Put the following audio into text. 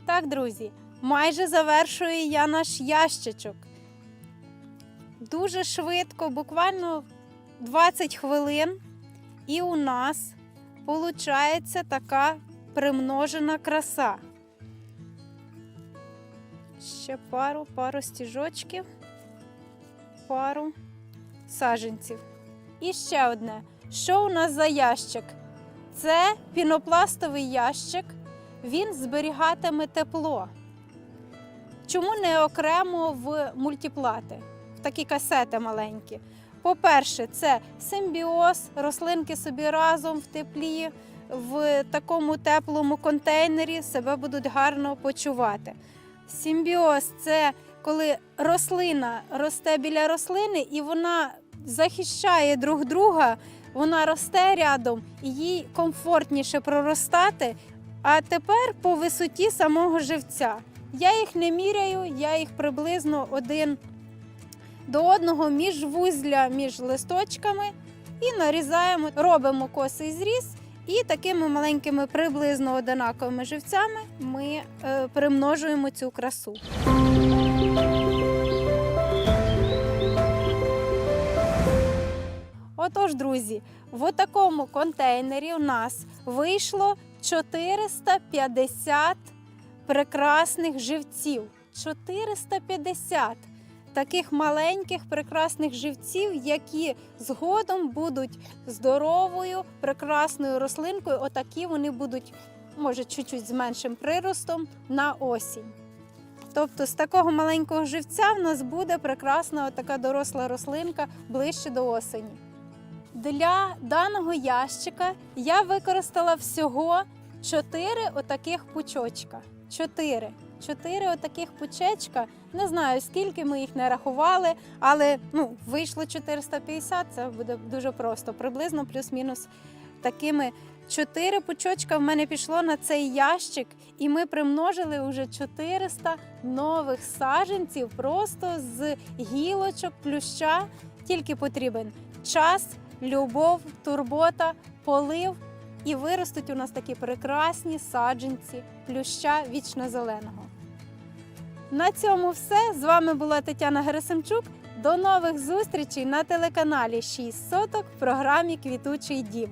так, друзі, майже завершую я наш ящичок. Дуже швидко, буквально 20 хвилин, і у нас виходить така примножена краса. Ще пару, пару стіжочків, пару саженців. І ще одне. Що у нас за ящик? Це пінопластовий ящик, він зберігатиме тепло. Чому не окремо в мультиплати, в такі касети маленькі? По-перше, це симбіоз, рослинки собі разом в теплі, в такому теплому контейнері себе будуть гарно почувати. Симбіоз це коли рослина росте біля рослини і вона захищає друг друга, вона росте рядом і їй комфортніше проростати. А тепер по висоті самого живця. Я їх не міряю, я їх приблизно один до одного між вузля, між листочками і нарізаємо, робимо косий зріз. І такими маленькими приблизно одинаковими живцями ми е, примножуємо цю красу. Отож, друзі, в такому контейнері у нас вийшло 450 прекрасних живців. 450 таких маленьких прекрасних живців, які згодом будуть здоровою, прекрасною рослинкою. Отакі вони будуть, може, чуть-чуть з меншим приростом на осінь. Тобто з такого маленького живця в нас буде прекрасна така доросла рослинка ближче до осені. Для даного ящика я використала всього 4 отаких пучочка. 4. 4 отаких пучечка. Не знаю, скільки ми їх не рахували, але ну, вийшло 450, це буде дуже просто. Приблизно плюс-мінус такими 4 пучочка в мене пішло на цей ящик, і ми примножили вже 400 нових саджанців просто з гілочок, плюща. Тільки потрібен час, любов, турбота, полив. І виростуть у нас такі прекрасні саджанці плюща вічно-зеленого. На цьому все. З вами була Тетяна Герасимчук. До нових зустрічей на телеканалі 6 соток в програмі Квітучий дім.